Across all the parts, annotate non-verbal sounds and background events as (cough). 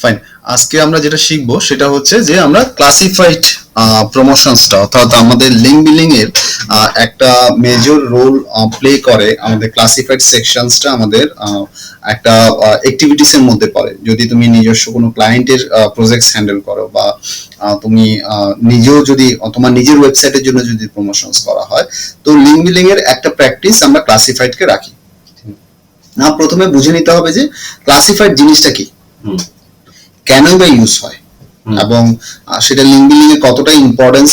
Fine আজকে আমরা যেটা শিখব সেটা হচ্ছে যে আমরা ক্লাসিফাইড প্রমোশনসটা অর্থাৎ আমাদের লিঙ্ক বিলিং এর একটা মেজর রোল প্লে করে আমাদের ক্লাসিফাইড সেকশনসটা আমাদের একটা অ্যাক্টিভিটিস এর মধ্যে পড়ে। যদি তুমি নিজস্ব কোনো ক্লায়েন্টের প্রজেক্টস হ্যান্ডেল করো বা তুমি নিজেও যদি তোমার নিজের ওয়েবসাইটের জন্য যদি প্রমোশনস করা হয়, তো লিঙ্ক বিলিং এর একটা প্র্যাকটিস আমরা ক্লাসিফাইড কে রাখি। না, প্রথমে বুঝে নিতে হবে যে ক্লাসিফাইড জিনিসটা কি। কেনই বা ইউজ হয়? এবং সেটা লিঙ্ক বিলিং এ কতটা ইম্পর্টেন্স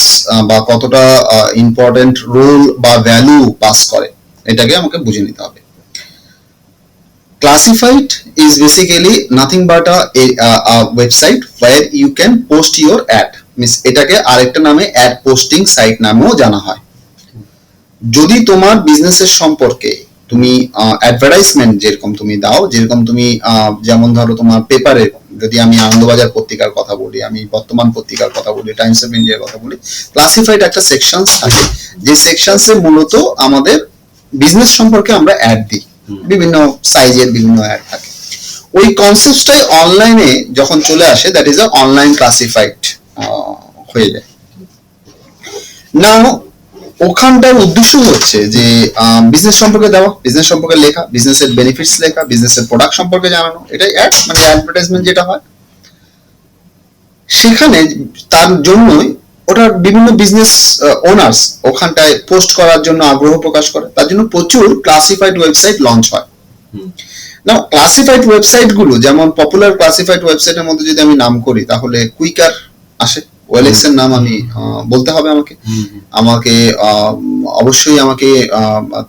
বা কতটা ইম্পর্টেন্ট রোল বা ভ্যালু পাস করে এটাকে আমাকে বুঝে নিতে হবে। Classified is basically nothing but a, a, a website where you can post your ad. মিস এটাকে আরেকটা নামে অ্যাড পোস্টিং সাইট নামেও জানা হয়। যদি তোমার বিজনেসের সম্পর্কে তুমি অ্যাডভার্টাইজমেন্ট যেরকম তুমি দাও যেরকম তুমি যেমন ধরো তোমার পেপারে যদি আমি আনন্দবাজার পত্রিকার কথা বলি আমি বর্তমান পত্রিকার কথা বলি টাইমস অফ ইন্ডিয়ার কথা বলি ক্লাসিফাইড একটা সেকশনস থাকে। যে সেকশনসে মূলত আমাদের বিজনেস সম্পর্কে আমরা অ্যাড দিই। বিভিন্ন সাইজের বিভিন্ন অ্যাড থাকে। ওই কনসেপ্টটাই অনলাইনে যখন চলে আসে that is a online classified হয়ে যায়। না ওখানটার উদ্দেশ্য হচ্ছে যে বিজনেস সম্পর্কে দেওয়া বিজনেস সম্পর্কে লেখা বিজনেসের বেনিফিটস লেখা বিজনেসের প্রোডাক্ট সম্পর্কে জানানো এটাই অ্যাড মানে অ্যাডভার্টাইজমেন্ট যেটা হয়। সেখানে তার জন্যই ওটার বিভিন্ন বিজনেস ওনার্স ওখানটায় পোস্ট করার জন্য আগ্রহ প্রকাশ করে। তার জন্য প্রচুর ক্লাসিফাইড ওয়েবসাইট লঞ্চ হয়। না ক্লাসিফাইড ওয়েবসাইটগুলো যেমন পপুলার ক্লাসিফাইড ওয়েবসাইটের মধ্যে যদি আমি নাম করি তাহলে কুইকার আসে। ওয়েলেক্স এর নাম আমি বলতে হবে আমাকে। আমাকে অবশ্যই আমাকে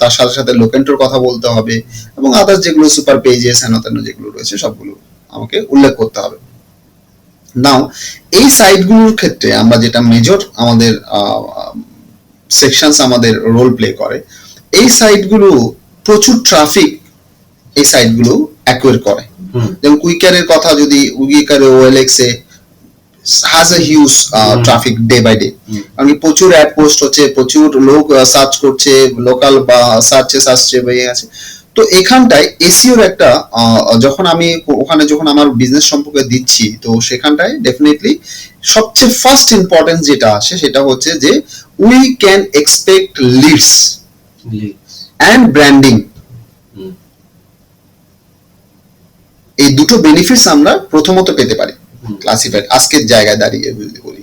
তার সাথে সাথে লোকেন্টোর কথা বলতে হবে এবং আদার্স যেগুলো সুপার পেজেস হেন যেগুলো রয়েছে সবগুলো আমাকে উল্লেখ করতে হবে। নাও এই সাইটগুলোর ক্ষেত্রে আমরা যেটা মেজর আমাদের সেকশনস আমাদের রোল প্লে করে এই সাইটগুলো প্রচুর ট্রাফিক এই সাইটগুলো অ্যাকোয়ার করে। যেমন কুইকারের কথা যদি কুইকারে ওএলএক্সে has a huge. Traffic day by day. কারণ কি প্রচুর অ্যাড পোস্ট হচ্ছে প্রচুর লোক সার্চ করছে লোকাল বা সার্চে সার্চে বেরিয়ে আছে তো এখানটায় এসিওর একটা আহ, যখন আমি ওখানে যখন আমার বিজনেস সম্পর্কে দিচ্ছি তো সেখানটায় ডেফিনেটলি সবচেয়ে ফার্স্ট ইম্পর্টেন্স যেটা আসে সেটা হচ্ছে যে we can expect leads. And branding. এই দুটো বেনিফিটস আমরা প্রথমত পেতে পারি। ক্লাসিফাইড আজকের জায়গায় দাঁড়িয়ে যদি বলি।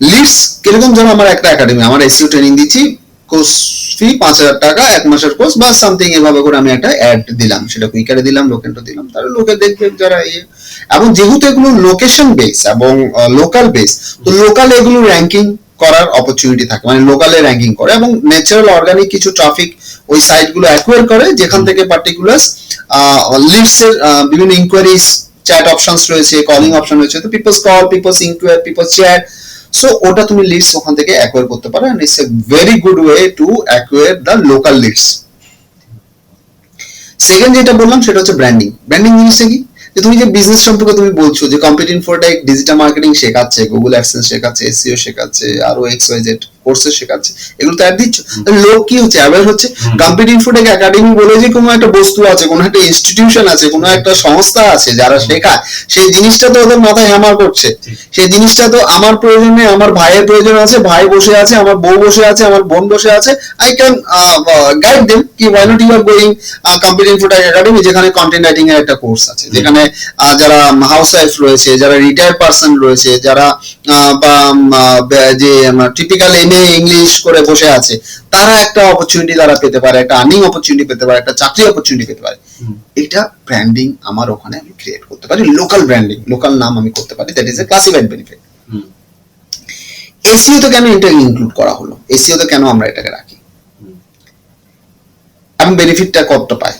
লিডস কীরকম আমার একটা একাডেমি আমার এসিও ট্রেনিং দিচ্ছি কোর্স ফি পাঁচ হাজার টাকা এক মাসের কোর্স বা সামথিং এভাবে করে আমি একটা অ্যাড দিলাম সেটা কুইকারে দিলাম লোকেন্টো দিলাম তাহলে লোকে দেখবে যারা ইয়ে। এবং যেহেতু এগুলো লোকেশন বেস এবং লোকাল বেস তো লোকাল এগুলো র্যাঙ্কিং করার অপরচুনিটি থাকে মানে লোকালে র্যাঙ্কিং করে এবং ন্যাচারাল অর্গানিক কিছু ট্রাফিক ওই সাইটগুলো অ্যাকোয়ার করে যেখান থেকে পার্টিকুলার লিডস এর আহ, বিভিন্ন ইনকোয়ারিজ চ্যাট অপশনস রয়েছে কলিং অপশন রয়েছে, তো peoples call peoples inquire peoples chat so ওটা তুমি লিডস ওখান থেকে অ্যাকোয়ার করতে পারো and it's a very good way to acquire the local leads second যেটা বললাম সেটা হচ্ছে ব্র্যান্ডিং ব্র্যান্ডিং জিনিসটা কি? যে তুমি যে বিজনেস সম্পর্কে তুমি বলছো, যে কম্পিটিং ফোরটাই ডিজিটাল মার্কেটিং শেখাচ্ছে গুগল অ্যাডসেন্স শেখাচ্ছে এসইও শেখাচ্ছে আরও এক্স ওয়াই জেড কোর্সেস শেখাচ্ছে। এগুলো তো অ্যাড দিচ্ছ লোক কি হচ্ছে? অ্যাওয়ার হচ্ছে। কম্পিটিং ফুডেক একাডেমি বলে যে কোনো একটা বস্তু আছে কোনো একটা ইনস্টিটিউশন আছে কোনো একটা সংস্থা আছে যারা শেখায়। সেই জিনিসটা তো ওদের মাথায় হ্যামার করছে। সেই জিনিসটা তো আমার প্রয়োজন আমার ভাইয়ের প্রয়োজন আছে ভাই বসে আছে আমার বউ বসে আছে আমার বোন বসে আছে আই ক্যান গাইড দেম কি why not you are going competing food academy যেখানে কন্টেন্ট রাইটিং এর একটা কোর্স আছে। যেখানে যারা হাউস ওয়াইফ রয়েছে যারা রিটায়ার্ড পার্সন রয়েছে যারা বা যে টিপিক্যাল এমএ ইংলিশ করে বসে আছে তারা একটা অপরচুনিটি তারা পেতে পারে একটা আর্নিং অপরচুনিটি পেতে পারে একটা চাকরি অপরচুনিটি পেতে পারে। এটা ব্র্যান্ডিং আমার ওখানে আমি ক্রিয়েট করতে পারি লোকাল ব্র্যান্ডিং লোকাল নাম আমি করতে পারি that is a classified benefit SEO তো কেন এটা ইনক্লুড করা হলো এসিও তো কেন আমরা এটাকে রাখি? আমি বেনিফিটটা কতটা পাই?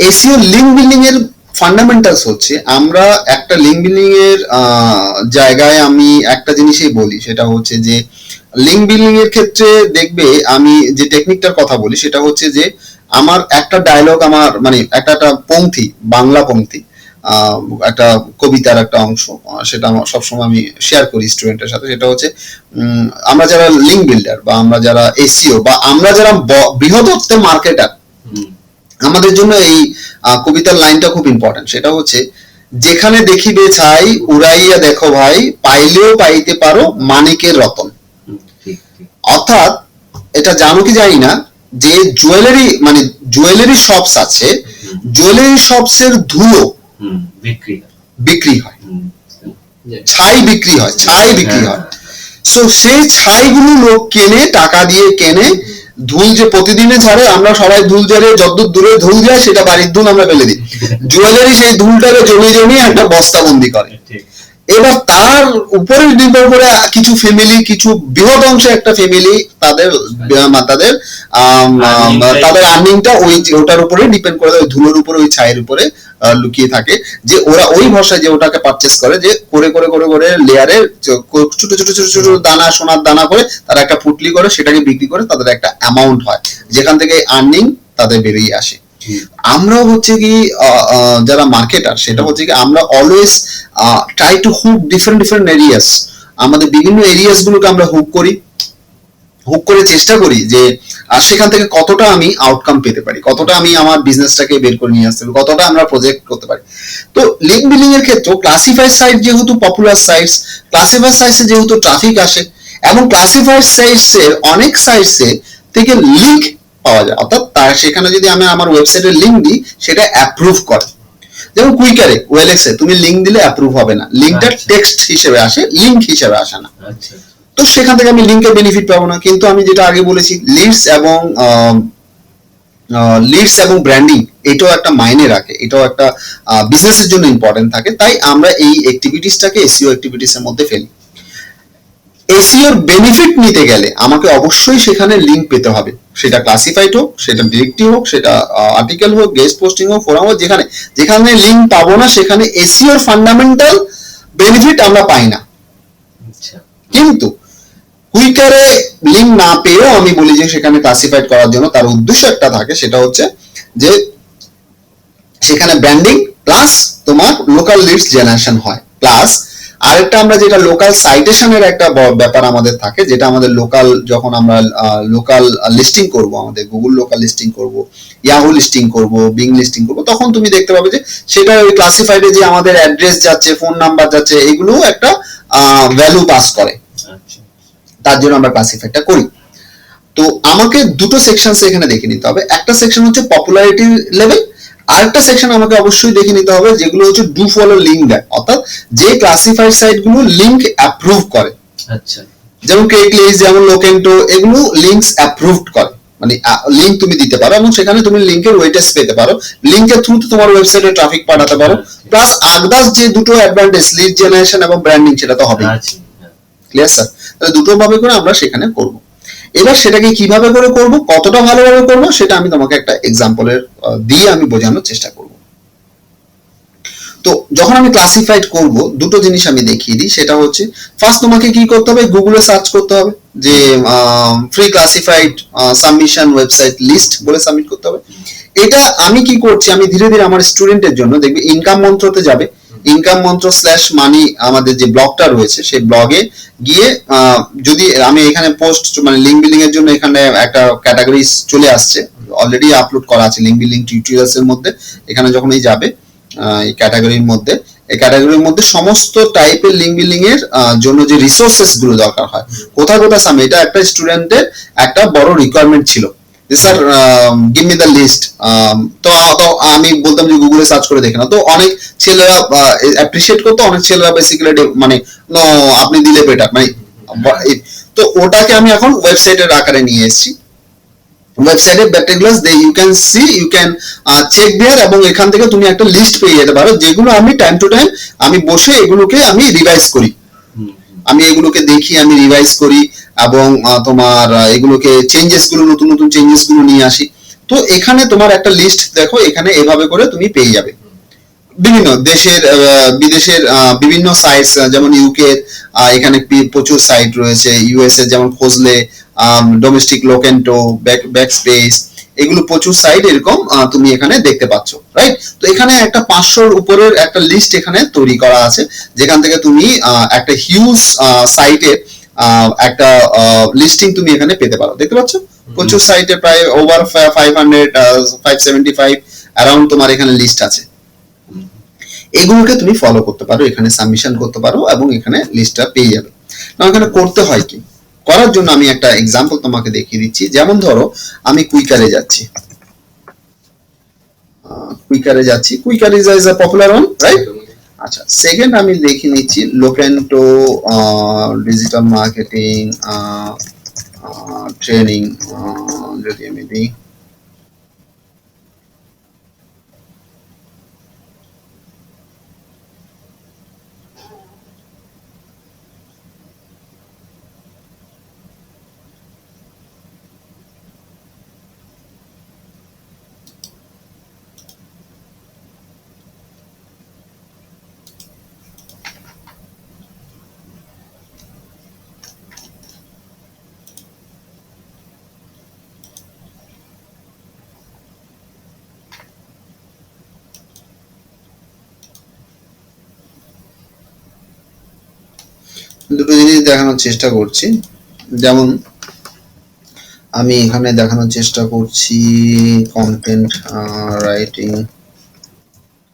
এসিও লিঙ্ক বিল্ডিং এর ফান্ডামেন্টালস হচ্ছে আমরা একটা লিঙ্ক বিল্ডিং এর আহ, জায়গায় আমি একটা জিনিসই বলি সেটা হচ্ছে যে লিঙ্ক বিল্ডিং এর ক্ষেত্রে দেখবে আমি যে টেকনিকটার কথা বলি সেটা হচ্ছে যে আমার একটা ডায়লগ আমার মানে একটা একটা পংক্তি বাংলা পংক্তি আহ, একটা কবিতার একটা অংশ সেটা আমার সবসময় আমি শেয়ার করি স্টুডেন্টের সাথে। সেটা হচ্ছে উম, আমরা যারা লিঙ্ক বিল্ডার বা আমরা যারা এসিও বা আমরা যারা ব- বৃহদত্তের মার্কেটার আমাদের জন্য এই কবিতার লাইনটা খুব ইম্পর্টেন্ট সেটা হচ্ছে যেখানে দেখিবে ছাই উড়াইয়া দেখো ভাই পাইলেও পাইতে পারো মানিকের রতন। অর্থাৎ এটা জানো কি জানি না যে জুয়েলারি মানে জুয়েলারি শপস আছে জুয়েলারি শপস এর ধুলো বিক্রি বিক্রি হয়। ছাই বিক্রি হয় ছাই বিক্রি হ্যাঁ। সো সেই ছাইগুলো লোক কেনে টাকা দিয়ে কেনে ধুল যে প্রতিদিনে ঝাড়ে আমরা সবাই ধুল ঝাড়ে যতদূর দূরে ধুল যায় সেটা বাড়ির ধুল আমরা ফেলে দিই। (laughs) জুয়েলারি সেই ধুলটাকে জমিয়ে জমিয়ে একটা বস্তাবন্দি করে। ঠিক। এবার তার উপরে নির্ভর করে কিছু ফ্যামিলি কিছু বৃহৎ অংশে একটা ফ্যামিলি তাদের আহ, তাদের তাদের আর্নিংটা ওই ওটার উপরে ডিপেন্ড করে ওই ধুলোর উপরে ওই ছায়ের উপরে লুকিয়ে থাকে। যে ওরা ওই ভরসায় যে ওটাকে পারচেস করে যে করে করে করে করে লেয়ারে ছোট ছোট ছোট ছোট দানা সোনার দানা করে তারা একটা পুটলি করে সেটাকে বিক্রি করে তাদের একটা অ্যামাউন্ট হয়। যেখান থেকে আর্নিং তাদের বেরিয়ে আসে। আমরাও হচ্ছে কি যারা মার্কেটার সেটা হচ্ছে কি আমরা always try to hook different different areas আমাদের বিভিন্ন এরিয়াস গুলোকে আমরা হুক করি হুক করে চেষ্টা করি যে সেখান থেকে কতটা আমি আউটকাম পেতে পারি, কতটা আমি আমার বিজনেসটাকে বের করে নিয়ে আসতে পারি, কতটা আমরা প্রজেক্ট করতে পারি। তো লিঙ্ক বিল্ডিং এর ক্ষেত্রে ক্লাসিফাইড সাইট যেহেতু পপুলার সাইটস ক্লাসিফাইড সাইটসে যেহেতু ট্রাফিক আসে এবং ক্লাসিফাইড সাইটসের অনেক সাইটসে থেকে লিঙ্ক পাওয়া যায়। অর্থাৎ তার সেখানে যদি আমি আমার ওয়েবসাইটের লিঙ্ক দিই সেটা অ্যাপ্রুভ করে। যেমন কুইকারে ওয়েলেক্সে তুমি লিঙ্ক দিলে অ্যাপ্রুভ হবে না। লিঙ্কটা আচ্ছা। টেক্সট হিসেবে আসে লিঙ্ক হিসেবে আসে না। আচ্ছা তো সেখান থেকে আমি লিঙ্কের বেনিফিট পাবো না। কিন্তু আমি যেটা আগে বলেছি লিডস এবং লিডস এবং ব্র্যান্ডিং এটাও একটা মাইনে রাখে। এটাও একটা বিজনেসের জন্য ইম্পর্টেন্ট থাকে। তাই আমরা এই অ্যাক্টিভিটিসটাকে এসিও অ্যাক্টিভিটিস এর মধ্যে ফেলি। এসিওর বেনিফিট নিতে গেলে আমাকে অবশ্যই সেখানে লিঙ্ক পেতে হবে। সেটা ক্লাসিফাইড হোক সেটা ডিরেক্টিভ হোক সেটা আর্টিকেল হোক গেস্ট পোস্টিং হোক ফোরাম হোক যেখানে যেখানে লিঙ্ক পাবো না সেখানে এসিওর ফান্ডামেন্টাল বেনিফিট আমরা পাই না। আচ্ছা। কিন্তু কুইকারে লিঙ্ক না পেয়েও আমি বলি যে সেখানে ক্লাসিফাইড করার জন্য তার উদ্দেশ্য একটা থাকে সেটা হচ্ছে যে সেখানে ব্র্যান্ডিং প্লাস তোমার লোকাল লিডস জেনারেশন হয়। প্লাস আরেকটা আমরা যেটা লোকাল সাইটেশনের একটা ব্যাপার আমাদের থাকে যেটা আমাদের লোকাল যখন আমরা লোকাল লিস্টিং করব আমাদের গুগল লোকাল লিস্টিং করব ইয়াহু লিস্টিং করব বিং লিস্টিং করব তখন তুমি দেখতে পাবে যে সেটা ওই ক্লাসিফাইডে যে আমাদের অ্যাড্রেস যাচ্ছে ফোন নাম্বার যাচ্ছে এগুলো একটা ভ্যালু পাস করে। আচ্ছা। তার জন্য আমরা ক্লাসিফাইডটা করি। তো আমাকে দুটো সেকশন এখানে দেখে নিতে হবে। একটা সেকশন হচ্ছে পপুলারিটি লেভেল আরেকটা সেকশন আমাকে অবশ্যই দেখে নিতে হবে যেগুলো হচ্ছে ডু ফলো লিঙ্ক দেয়। অর্থাৎ যে ক্লাসিফাইড সাইটগুলো লিঙ্ক অ্যাপ্রুভ করে। আচ্ছা। যেমন ক্রেকলিস্ট যেমন লোকেন্টো এগুলো লিঙ্কস অ্যাপ্রুভড করে। মানে লিঙ্ক তুমি দিতে পারো এবং সেখানে তুমি লিঙ্কের ওয়েটেজ পেতে পারো। লিঙ্কের থ্রুতে তোমার ওয়েবসাইটে ট্রাফিক পাঠাতে পারো। প্লাস আগদাস যে দুটো অ্যাডভান্টেজ লিড জেনারেশন এবং ব্র্যান্ডিং সেটা তো হবে। ক্লিয়ার স্যার তাহলে দুটো ভাবে করে আমরা সেখানে করব। এবার সেটাকে কীভাবে করে করব, কতটা ভালোভাবে করব, সেটা আমি তোমাকে একটা এক্সাম্পলের দিয়ে আমি বোঝানোর চেষ্টা করব। তো যখন আমি ক্লাসিফাইড করব, দুটো জিনিস আমি দেখিয়ে দিই, সেটা হচ্ছে ফার্স্ট তোমাকে কি করতে হবে? গুগলে সার্চ করতে হবে, যে free classified submission website list বলে সাবমিট করতে হবে। এটা আমি কি করছি? আমি ধীরে ধীরে আমার স্টুডেন্টের জন্য দেখবে ইনকাম মন্ত্রতে যাবে। ইনকাম মন্ত্র স্ল্যাশ মানি আমাদের যে ব্লগটা রয়েছে সেই ব্লগে গিয়ে যদি আমি এখানে পোস্ট মানে লিঙ্ক বিল্ডিং এর জন্য এখানে একটা ক্যাটাগরি চলে আসছে অলরেডি আপলোড করা আছে লিঙ্ক বিল্ডিং টিউটোরিয়ালস এর মধ্যে এখানে যখনই যাবে আহ, এই ক্যাটাগরির মধ্যে এই ক্যাটাগরির মধ্যে সমস্ত টাইপের লিঙ্ক বিল্ডিং এর জন্য যে রিসোর্সেসগুলো দরকার হয় কোথায় কোথায় সামনে এটা একটা স্টুডেন্টের একটা বড় রিকোয়ারমেন্ট ছিল। Sir give me the list তো আমি বলতাম যে গুগলে সার্চ করে দেখে না তো অনেক ছেলেরা অ্যাপ্রিসিয়েট করতো, অনেক ছেলেরা বেসিক্যালি মানে আপনি দিলে বেটার মানে তো ওটাকে আমি এখন ওয়েবসাইটের আকারে নিয়ে এসেছি। ওয়েবসাইটে ব্যাটাগ্লাস they you can see you can check there এবং এখান থেকে তুমি একটা লিস্ট পেয়ে যেতে পারো, যেগুলো আমি টাইম টু টাইম আমি বসে এগুলোকে আমি রিভাইজ করি। আমি এগুলোকে দেখি, আমি রিভাইজ করি এবং তোমার এগুলোকে চেঞ্জেসগুলো, নতুন নতুন চেঞ্জেসগুলো নিয়ে আসি। তো এখানে তোমার একটা লিস্ট দেখো, এখানে এভাবে করে তুমি পেয়ে যাবে। বিভিন্ন দেশের বিদেশের বিভিন্ন সাইটস যেমন ইউকে এখানে প্রচুর সাইট রয়েছে। ইউএস এর যেমন খোঁজলে domestic Locanto back back space এগুলো প্রচুর সাইট এরকম তুমি এখানে দেখতে পাচ্ছ রাইট তো এখানে একটা পাঁচশোর উপরের একটা লিস্ট এখানে তৈরি করা আছে যেখান থেকে তুমি একটা হিউজ সাইটের একটা লিস্টিং তুমি এখানে পেতে পারো। দেখতে পাচ্ছ? প্রচুর সাইটে প্রায় over five hundred five seventy five around তোমার এখানে লিস্ট আছে। এগুলোকে তুমি ফলো করতে পারো এখানে সাবমিশন করতে পারো এবং এখানে লিস্টটা পেয়ে যাবে। না এখানে করতে হয় কি? করার জন্য আমি একটা এক্সাম্পল তোমাকে দেখিয়ে দিচ্ছি। যেমন ধরো, আমি কুইকারে যাচ্ছি। কুইকারে যাচ্ছি। Quikr is is a popular one right আচ্ছা সেকেন্ড আমি দেখে নিচ্ছি লোকেন্টো ডিজিটাল মার্কেটিং ট্রেনিং যদি আমি দিই। দুটো জিনিস দেখানোর চেষ্টা করছি। যেমন, আমি এখানে দেখানোর চেষ্টা করছি content writing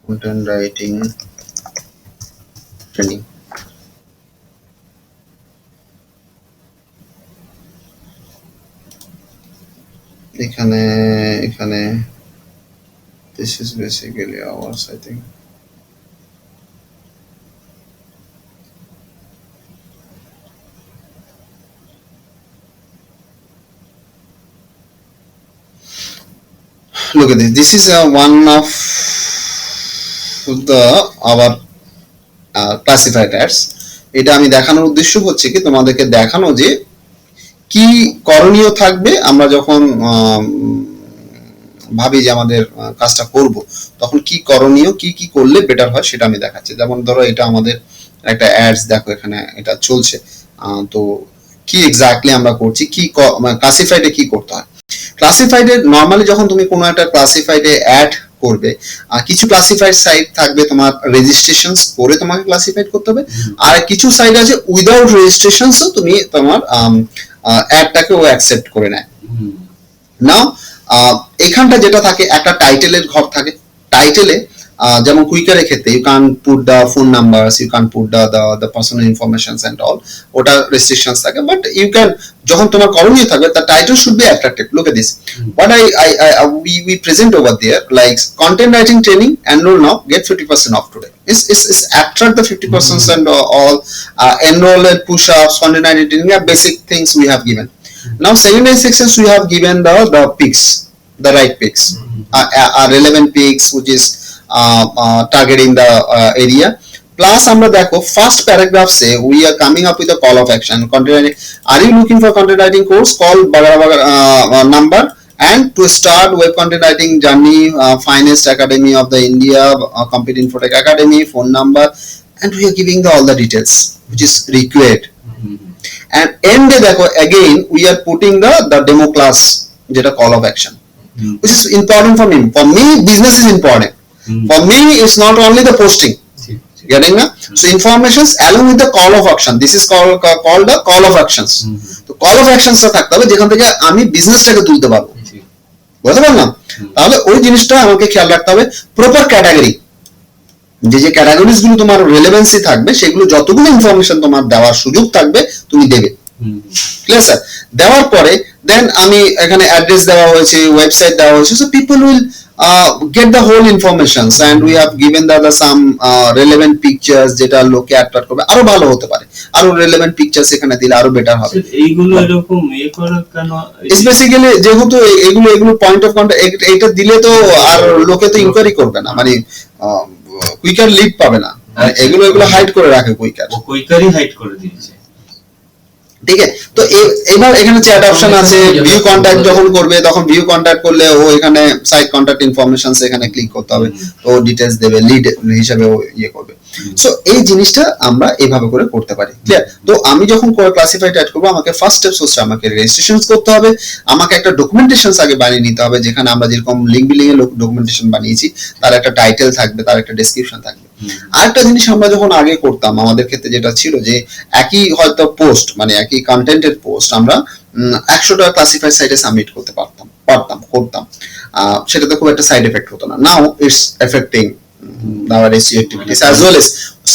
content writing training এখানে এখানে, this is basically ours I think look at this. This is uh, one of the our uh, classified ads. এটা আমি দেখানোর উদ্দেশ্য হচ্ছে কি তোমাদেরকে দেখানো যে কি করণীয় থাকবে আমরা যখন ভাবি যে আমাদের কাজটা করব তখন কি করণীয় কি কি করলে বেটার হয় সেটা আমি দেখাচ্ছি। যেমন ধরো এটা আমাদের একটা অ্যাডস দেখো এখানে এটা চলছে। তো কি এক্স্যাক্টলি আমরা করছি কি ক্লাসিফাইডে কি করতে হয়? ক্লাসিফাইডে নর্মালি যখন তুমি কোনো একটা ক্লাসিফাইডে অ্যাড করবে আর কিছু ক্লাসিফাইড সাইট থাকবে তোমার রেজিস্ট্রেশন করে তোমাকে ক্লাসিফাইড করতে হবে। আর কিছু সাইট আছে উইদাউট রেজিস্ট্রেশনসও তুমি তোমার অ্যাডটাকে ও অ্যাকসেপ্ট করে নেয়। নাও এখানটা যেটা থাকে একটা টাইটেলের ঘর থাকে। টাইটেলে যেমন কুইকারের ক্ষেত্রে you can put the phone number you can put the the the personal information and all ওটা রেস্ট্রিকশনস থাকে বাট ইউ ক্যান যখন তোমার করণীয় থাকবে তার title should be attractive look at this what I, I, I we, we present over there like content writing training enroll now get 50% off today it's, it's, it's attract the 50% percent and uh, all uh, enroll and push ups content writing training yeah, basic things we have given now secondary sections we have given the the picks the right picks uh, uh, uh, relevant picks which is uh, uh, targeting the uh, area plus আমরা দেখো first paragraph say we are coming up with a call of action content writing are you looking for content writing course call bagara bagara uh, uh, number and to start web content writing journey uh, finest academy of the india uh, compete infotech academy phone number and we are giving the all the details which is required hmm, and end এ দেখো again we are putting the the demo class যেটা call of action hmm, which is important for me for me business is important hmm, For me it's not only the posting. ঠিক, ঠিক, getting na so informations along with the call of action. This is called called the call of actions. তো call of অ্যাকশনসটা থাকতে হবে যেখান থেকে আমি বিজনেসটাকে তুলতে পারব। ঠিক, বুঝতে পারলাম। তাহলে ওই জিনিসটা আমাকে খেয়াল রাখতে হবে প্রপার ক্যাটাগরি যে যে ক্যাটাগরিজগুলো তোমার রেলেভেন্সি থাকবে সেগুলো যতগুলো ইনফরমেশন তোমার দেওয়ার সুযোগ থাকবে তুমি দেবে। ক্লিয়ার স্যার দেওয়ার পরে দেন আমি এখানে অ্যাড্রেস দেওয়া হয়েছে ওয়েবসাইট দেওয়া হয়েছে so people will get the whole information and we have given the the some relevant pictures যেটা লোকে অ্যাট্রাক্ট করবে। আরও ভালো হতে পারে। আরও রেলেভেন্ট পিকচার্স এখানে দিলে আরও বেটার হবে। এইগুলো এরকম ইয়ে করা কেন ইটস বেসিক্যালি যেহেতু এ- এগুলো এগুলো পয়েন্ট অফ কন্টাক্ট এটা দিলে তো আর লোকে তো ইনকোয়ারি করবে না। মানে কুইকার লিড পাবে না। মানে আচ্ছা। এগুলো এগুলো হাইড করে রাখে কুইকার ও কৈকারই হাইড করে দিয়েছে। ঠিক আছে? তো এবার এখানে চ্যাট অপশন আছে ভিউ কন্ট্যাক্ট যখন করবে তখন ভিউ কন্ট্যাক্ট করলে ও এখানে সাইট কন্ট্যাক্ট ইনফরমেশন এখানে ক্লিক করতে হবে। তো ডিটেলস দেবে লিড হিসাবে ও ইয়ে করবে। সো এই জিনিসটা আমরা এভাবে করে করতে পারি। ক্লিয়ার তো আমি যখন ক্লাসিফাইড অ্যাড করব আমাকে ফার্স্ট স্টেপস হচ্ছে আমাকে রেজিস্ট্রেশন করতে হবে। আমাকে একটা ডকুমেন্টেশন আগে বানিয়ে নিতে হবে যেখানে আমরা যেরকম লিঙ্ক বিলিং এর ডকুমেন্টেশন বানিয়েছি তার একটা টাইটেল থাকবে তার একটা ডেসক্রিপশন থাকবে। আরেকটা জিনিস আমরা যখন আগে করতাম আমাদের ক্ষেত্রে যেটা ছিল যে একই হয়তো পোস্ট মানে একই কন্টেন্টের পোস্ট আমরা একশোটা ক্লাসিফাইড সাইটে সাবমিট করতে পারতাম পারতাম, করতাম। সেটাতে খুব একটা সাইড এফেক্ট হতো না। Now it's effecting activities as well as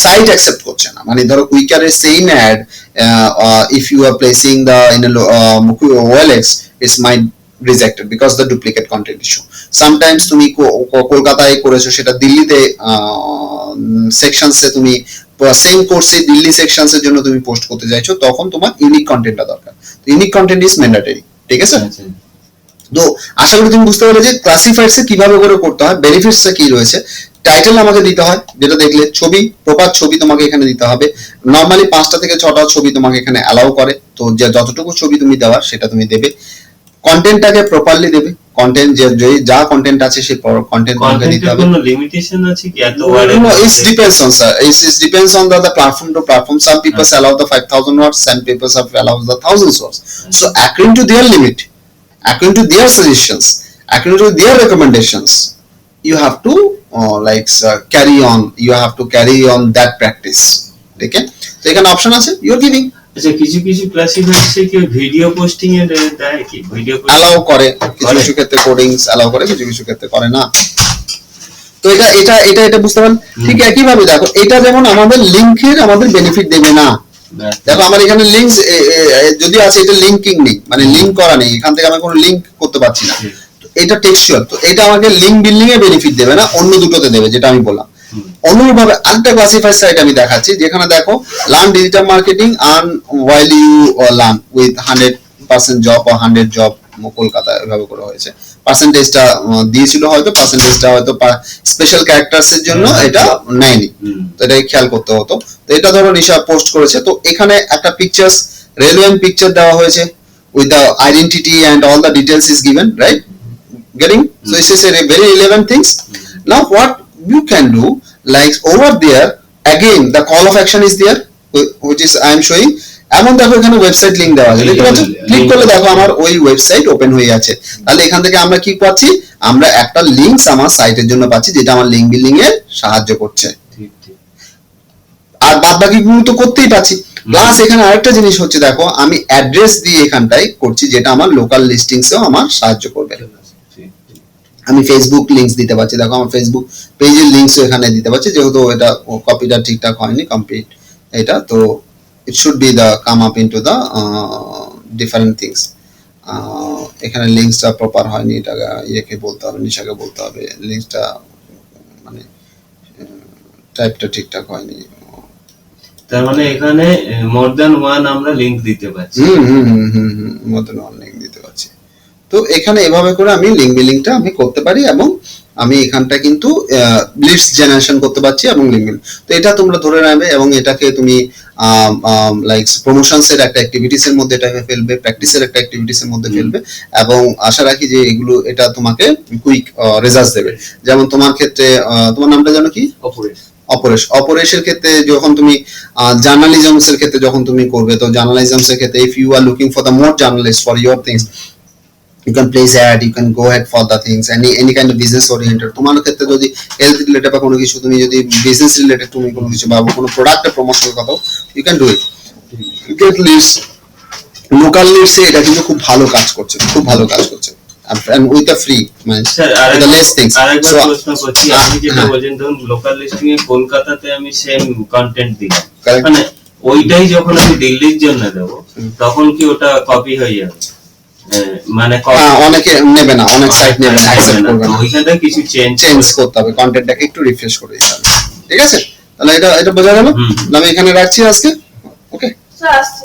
site accept করছে না। মানে ধরো কুইকারের same ad if you are placing the in might rejected because the duplicate content issue sometimes তুমি কলকাতায় করেছ, সেটা দিল্লিতে সেকশনসে তুমি সেম কোর্সে দিল্লি সেকশনসের জন্য তুমি পোস্ট করতে চাইছো তখন তোমার ইউনিক কন্টেন্টটা দরকার। ইউনিক কন্টেন্ট ইজ ম্যান্ডেটরি ঠিক আছে। তো আশা করি তুমি বুঝতে পারলে যে ক্লাসিফাইডস কীভাবে করে করতে হয় বেনিফিটস কি রয়েছে। টাইটেল আমাকে দিতে হয় যেটা দেখলে ছবি প্রপার ছবি তোমাকে এখানে দিতে হবে। নর্মালি পাঁচটা থেকে ছটা ছবি তোমাকে এখানে অ্যালাউ করে তো যে যতটুকু ছবি তুমি দেওয়ার সেটা তুমি দেবে। কন্টেন্টটাকে প্রপারলি দেবে কন্টেন্ট যে যে- কন্টেন্ট আছে সেই কন্টেন্ট তোমাকে দিতে হবে কোনো লিমিটেশন আছে কি এত it মধ্যে? depends on sir. It, it depends on the, the platform to platform. Some people allow the 5000 words, some people have allows the thousands words. So according to their limit, according to their suggestions, according to their recommendations, you have to uh, like uh, carry on. You have to carry on that practice. Okay? তো এখানে option আছে you are giving আচ্ছা কিছু কিছু ক্লাসিফাইডসে কি video posting এর দেয় কি? ভিডিও অ্যালাউ করে কিছু কিছু ক্ষেত্রে কোডিংস অ্যালাউ করে কিছু কিছু ক্ষেত্রে করে না। তো এটা এটা এটা এটা বুঝতে পারেন? ঠিক একই ভাবে দেখো এটা যেমন আমাদের লিংকের আমাদের বেনিফিট দেবে না। দেখো। আমার এখানে লিঙ্কস যদি আছে এটা লিঙ্কিং নেই মানে লিঙ্ক করা নেই এখান থেকে আমি কোনো লিঙ্ক করতে পারছি না। এটা টেক্সচুয়াল তো এটা আমাকে লিঙ্ক বিল্ডিং এ বেনিফিট দেবে না অন্য দুটোতে দেবে যেটা আমি বললাম। অনুরূপভাবে আরেকটা ক্লাসিফাইড সাইট আমি দেখাচ্ছি যেখানে দেখো learn digital marketing earn while you learn with hundred percent job বা হান্ড্রেড জব কলকাতা এভাবে করে হয়েছে। পার্সেন্টেজটা দিয়েছিল হয়তো পার্সেন্টেজটা হয়তো স্পেশাল ক্যারেক্টার্স এর জন্য এটা নেয়নি। তো এটাকে খেয়াল করতে হতো। তো এটা ধরো নিশা পোস্ট করেছে। তো এখানে একটা পিকচার্স রেলওয়েন্ট পিকচার দেওয়া হয়েছে with the identity and all the details is given right getting? So this is a very relevant things. Now what you can do like over there again the call of action is there which is i am showing. এমন দেখো এখানে website link দেওয়া আছে। দেখতে পাচ্ছ click করলে দেখো আমার ওই ওয়েবসাইট ওপেন হয়ে আছে তাহলে এখান থেকে আমরা কি পাচ্ছি? আমরা একটা লিংকস আমার সাইটের জন্য পাচ্ছি যেটা আমার লিংক বিল্ডিং এ সাহায্য করছে। আর বাদ বাকি গুলো তো করতেই পারছি প্লাস এখানে আরেকটা জিনিস হচ্ছে দেখো আমি অ্যাড্রেস দিয়ে এখানটায় করছি যেটা আমার লোকাল লিস্টিংসেও আমার সাহায্য করবে। আমি ফেসবুক লিংকস দিতে পারছি। দেখো আমার ফেসবুক পেজের লিংকসও এখানে দিতে পারছি যেহেতু এটা কপিটা ঠিকঠাক হয়নি কমপ্লিট এটা তো it should be the come up into the different things এখানে লিংকসটা প্রপার হয়নি এটা ইয়েকে বলতে হবে নিশাকে বলতে হবে লিংকসটা মানে টাইপটা ঠিকঠাক হয়নি। তার মানে এখানে মোর দ্যান ওয়ান আমরা লিংক দিতে পারছি। হুম হুম হুম হুম অনেক দিতে পারছি তো এখানে এভাবে করে আমি লিঙ্ক বিলিংটা আমি করতে পারি এবং আমি এখানটা কিন্তু লিস্ট জেনারেশন করতে পারছি এবং লিঙ্ক তো এটা তোমরা ধরে নেবে এবং এটাকে তুমি লাইক প্রমোশনস এর একটা অ্যাক্টিভিটিস এর মধ্যে এটাকে ফেলবে প্র্যাকটিসের একটা অ্যাক্টিভিটিস এর মধ্যে ফেলবে এবং আশা রাখি যে এগুলো এটা তোমাকে কুইক রেজাল্ট দেবে। যেমন তোমার ক্ষেত্রে তোমার নামটা জানো কি? অপরেশ। অপরেশ। অপরেশের ক্ষেত্রে যখন তুমি জার্নালিজমস এর ক্ষেত্রে যখন তুমি করবে তো জার্নালিজমস এর ক্ষেত্রে if you are looking for the more journalist for your things you can place ad you can go head for the things any any kind of business oriented তোমার ক্ষেত্রে যদি হেলথ রিলেটেড বা কোনো কিছু তুমি যদি বিজনেস রিলেটেড তুমি কোনো কিছু বা কোনো প্রোডাক্টের প্রমোশনের কথা you can do it get list local লিস্টে এটা কিন্তু খুব ভালো কাজ করছে খুব ভালো কাজ করছে। and with a free মানে the less things আরেকবার so প্রশ্ন করছি যেটা ধরুন লোকাল লিস্টিং এ কলকাতাতে আমি সেম কন্টেন্ট দিলাম. মানে ওইটাই যখন আমি দিল্লির জন্য দেব তখন কি ওটা কপি হয়ে যাবে? মানে হ্যাঁ, অনেকে নেবে না অনেক সাইট নেবে না অ্যাকসেপ্ট করবে না। ওইখানে কিছু চেঞ্জ চেঞ্জ করতে হবে কন্টেন্টটাকে একটু রিফ্রেশ করে দিতে হবে। ঠিক আছে? তাহলে এটা এটা বোঝা গেল। আমি এখানে রাখছি আজকে। Okay sir